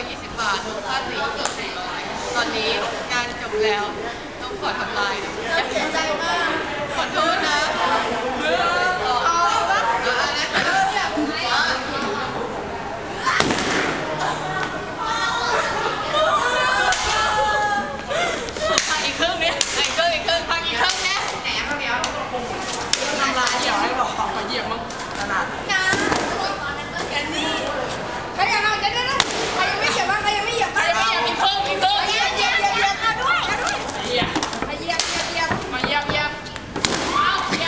120 บาทรวมค่าสีตอนนี้งานจบแล้ว ต้องขอทำลาย